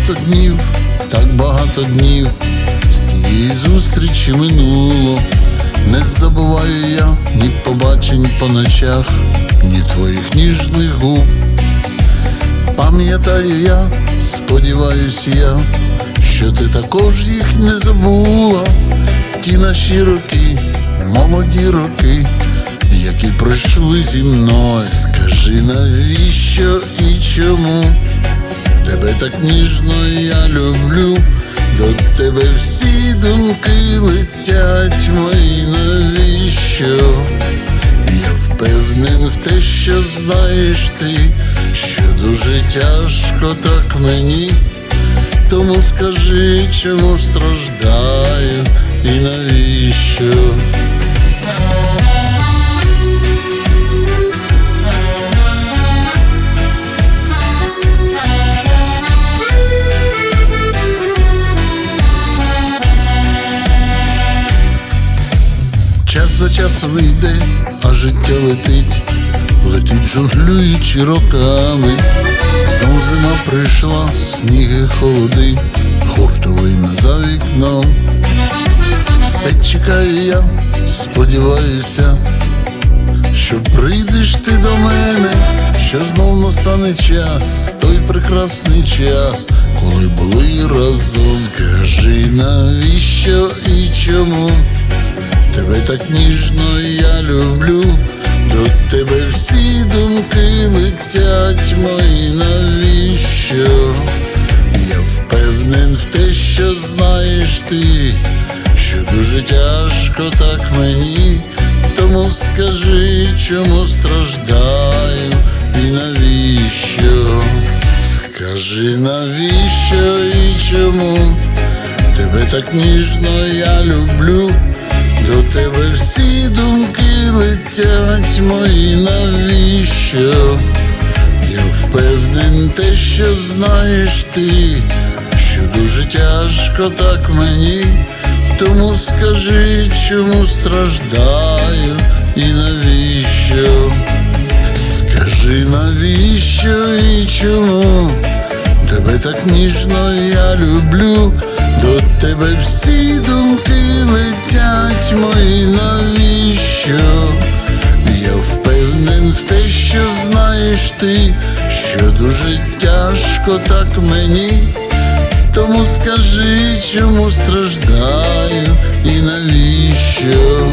Багато днів, так багато днів, з тієї зустрічі минуло. Не забуваю я ні побачень по ночах, ні твоїх ніжних губ. Пам'ятаю я, сподіваюсь я, що ти також їх не забула. Ті наші роки, молоді роки, які пройшли зі мною. Скажи, навіщо і чому тебе так ніжно я люблю, до тебе всі думки летять мої, навіщо? Я впевнен в те, що знаєш ти, що дуже тяжко так мені, тому скажи, чому страждаю і навіщо? За часом йде, а життя летить, летить жонглюючи роками. Знов зима прийшла, сніги холоди, хуртовина за вікном. Все чекаю я, сподіваюся, що прийдеш ти до мене, що знов настане час, той прекрасний час, коли були разом. Скажи, навіщо і чому? Тебе так ніжно я люблю, до тебе всі думки летять мої, навіщо? Я впевнен в те, що знаєш ти, що дуже тяжко так мені, тому скажи, чому страждаю і навіщо? Скажи, навіщо і чому? Тебе так ніжно я люблю, до тебе всі думки летять мої, навіщо? Я впевнен те, що знаєш ти, що дуже тяжко так мені, тому скажи, чому страждаю і навіщо? Скажи, навіщо і чому? Тебе так ніжно я люблю, до тебе всі думки летять мої, навіщо? Я впевнен в те, що знаєш ти, що дуже тяжко так мені, тому скажи, чому страждаю і навіщо?